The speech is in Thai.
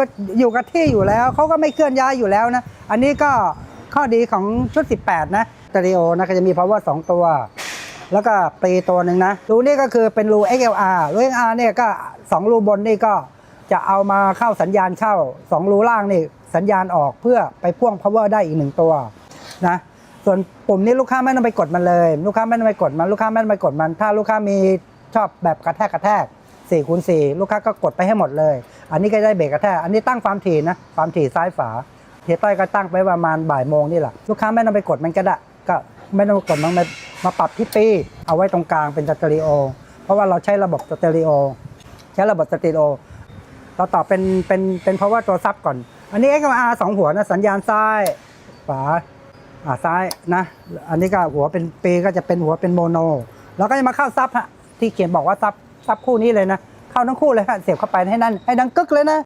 ก็อยู่กับที่อยู่แล้วเขาก็ไม่เคลื่อนย้ายอยู่แล้วนะ อันนี้ก็ข้อดีของชุด 18 นะสเตอริโอนะก็จะมี power 2 ตัว แล้วก็ปีตัวหนึ่งนะ รูนี่ก็คือเป็นรู XLR รู XLR เนี่ยก็ 2 รูบนนี่ก็จะเอามาเข้าสัญญาณเข้า 2 รูล่างนี่สัญญาณออกเพื่อไปพ่วง power ได้อีกหนึ่งตัวนะส่วนปุ่มนี้ลูกค้าไม่ต้องไปกดมันเลย ลูกค้าไม่ต้องไปกดมัน ลูกค้าไม่ต้องไปกดมัน ถ้าลูกค้ามีชอบแบบกระแทกกระแทก 4คูณ4ลูกค้าก็กดไปให้หมดเลย อันนี้ก็ได้เบรกกระแทกอันนี้ตั้งความถี่นะความถี่ซ้ายฝาเฮียต้อยก็ตั้งไปประมาณบ่ายโมงนี่แหละลูกค้าไม่ต้องไปกดมันก็ได้ก็ไม่ต้องกดมันมามาปรับที่ปีเอาไว้ตรงกลางเป็นสเตอริโอ เพราะว่าเราใช้ระบบสเตอริโอ ใช้ระบบสเตอริโอเราต่อเป็นเป็นเป็นเพราะว่าตัวซับก่อน อันนี้ XLR สองหัวนะสัญญาณซ้ายฝาอ่าซ้ายนะ อันนี้ก็หัวเป็นปีก็จะเป็นหัวเป็นโมโน แล้วก็จะมาเข้าซับฮะที่เขียนบอกว่าซับ ซับคู่นี้เลยนะ เข้าทั้งคู่เลยฮะเสียบเข้าไปให้นั่นให้ดังกึกเลยนะ